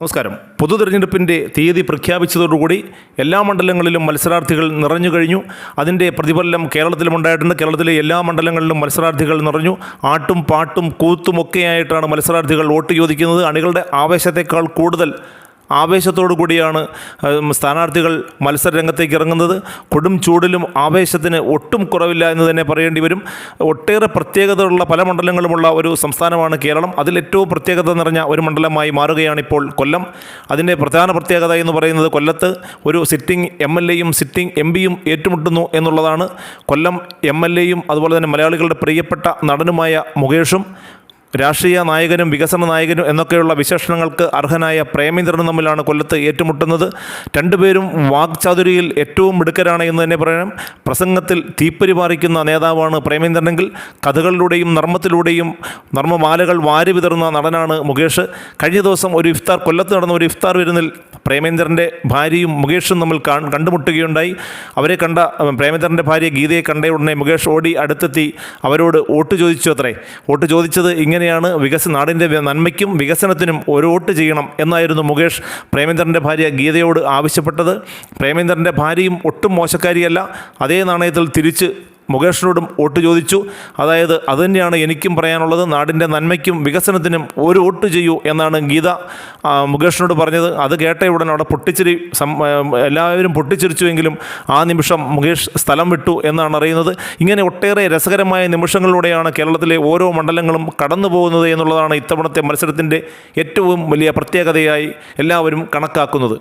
നമസ്കാരം. പൊതു തെരഞ്ഞെടുപ്പിന്റെ തീയതി പ്രഖ്യാപിച്ചതോടുകൂടി എല്ലാ മണ്ഡലങ്ങളിലും മത്സരാർത്ഥികൾ നിറഞ്ഞു കഴിഞ്ഞു. അതിന്റെ പ്രതിഫലനം കേരളത്തിലും ഉണ്ടായിട്ടുണ്ട് കേരളത്തിലെ എല്ലാ മണ്ഡലങ്ങളിലും മത്സരാർത്ഥികൾ നിറഞ്ഞു. ആട്ടും പാട്ടും കൂത്തും ഒക്കെയായിട്ടാണ് മത്സരാർത്ഥികൾ വോട്ട് ചോദിക്കുന്നത്. അണികളുടെ ആവേശത്തെക്കാൾ കൂടുതൽ ആവേശത്തോടു കൂടിയാണ് സ്ഥാനാർത്ഥികൾ മത്സരരംഗത്തേക്ക് ഇറങ്ങുന്നത്. കൊടും ചൂടിലും ആവേശത്തിന് ഒട്ടും കുറവില്ല എന്ന് തന്നെ പറയേണ്ടി വരും. ഒട്ടേറെ പ്രത്യേകതകളുള്ള പല മണ്ഡലങ്ങളുമുള്ള ഒരു സംസ്ഥാനമാണ് കേരളം. അതിൽ ഏറ്റവും പ്രത്യേകത നിറഞ്ഞ ഒരു മണ്ഡലമായി മാറുകയാണിപ്പോൾ കൊല്ലം. അതിന്റെ പ്രധാന പ്രത്യേകത എന്ന് പറയുന്നത് കൊല്ലത്ത് ഒരു സിറ്റിംഗ് എം എൽ എയും സിറ്റിംഗ് എം പിയും ഏറ്റുമുട്ടുന്നു എന്നുള്ളതാണ്. കൊല്ലം എം എൽ എയും അതുപോലെ തന്നെ മലയാളികളുടെ പ്രിയപ്പെട്ട നടനുമായ മുകേഷും രാഷ്ട്രീയ നായകനും വികസന നായകനും എന്നൊക്കെയുള്ള വിശേഷണങ്ങൾക്ക് അർഹനായ പ്രേമേന്ദ്രനും തമ്മിലാണ് കൊല്ലത്ത് ഏറ്റുമുട്ടുന്നത്. രണ്ടുപേരും വാക്ചാതുരിയിൽ ഏറ്റവും മിടുക്കരാണ് എന്ന് തന്നെ പറയണം പ്രസംഗത്തിൽ തീപ്പൊരി പാറിക്കുന്ന നേതാവാണ് പ്രേമേന്ദ്രനെങ്കിൽ കഥകളിലൂടെയും നർമ്മത്തിലൂടെയും നർമ്മമാലകൾ വാരി വിതറുന്ന നടനാണ് മുകേഷ്. കഴിഞ്ഞ ദിവസം ഒരു ഇഫ്താർ കൊല്ലത്ത് നടന്ന ഒരു ഇഫ്താർ വിരുന്നിൽ പ്രേമേന്ദ്രന്റെ ഭാര്യയും മുകേഷും തമ്മിൽ കണ്ടുമുട്ടുകയുണ്ടായി. അവരെ കണ്ട പ്രേമേന്ദ്രന്റെ ഭാര്യ ഗീതയെ കണ്ട ഉടനെ മുകേഷ് ഓടി അടുത്തെത്തി അവരോട് വോട്ട് ചോദിച്ചു അത്രേ. വോട്ട് ചോദിച്ചത് ഇങ്ങനെയാണ് വികസന നാടിന്റെ നന്മയ്ക്കും വികസനത്തിനും ഒരു വോട്ട് ചെയ്യണം എന്നായിരുന്നു മുകേഷ്. പ്രേമേന്ദ്രന്റെ ഭാര്യ ഗീതയോട് ആവശ്യപ്പെട്ടത്. പ്രേമേന്ദ്രന്റെ ഭാര്യയും ഒട്ടും മോശക്കാരിയല്ല. അതേ നാണയത്തിൽ തിരിച്ച് മുകേഷിനോടും വോട്ട് ചോദിച്ചു. അതായത് അതുതന്നെയാണ് എനിക്കും പറയാനുള്ളത്. നാടിന്റെ നന്മയ്ക്കും വികസനത്തിനും ഒരു വോട്ട് ചെയ്യൂ എന്നാണ് ഗീത മുകേഷിനോട് പറഞ്ഞത്. അത് കേട്ട ഉടൻ അവിടെ പൊട്ടിച്ചിരി എല്ലാവരും പൊട്ടിച്ചിരിച്ചുവെങ്കിലും ആ നിമിഷം മുകേഷ് സ്ഥലം വിട്ടു എന്നാണ് അറിയുന്നത്. ഇങ്ങനെ ഒട്ടേറെ രസകരമായ നിമിഷങ്ങളിലൂടെയാണ് കേരളത്തിലെ ഓരോ മണ്ഡലങ്ങളും കടന്നു പോകുന്നത് എന്നുള്ളതാണ് ഇത്തവണത്തെ മത്സരത്തിന്റെ ഏറ്റവും വലിയ പ്രത്യേകതയായി എല്ലാവരും കണക്കാക്കുന്നത്.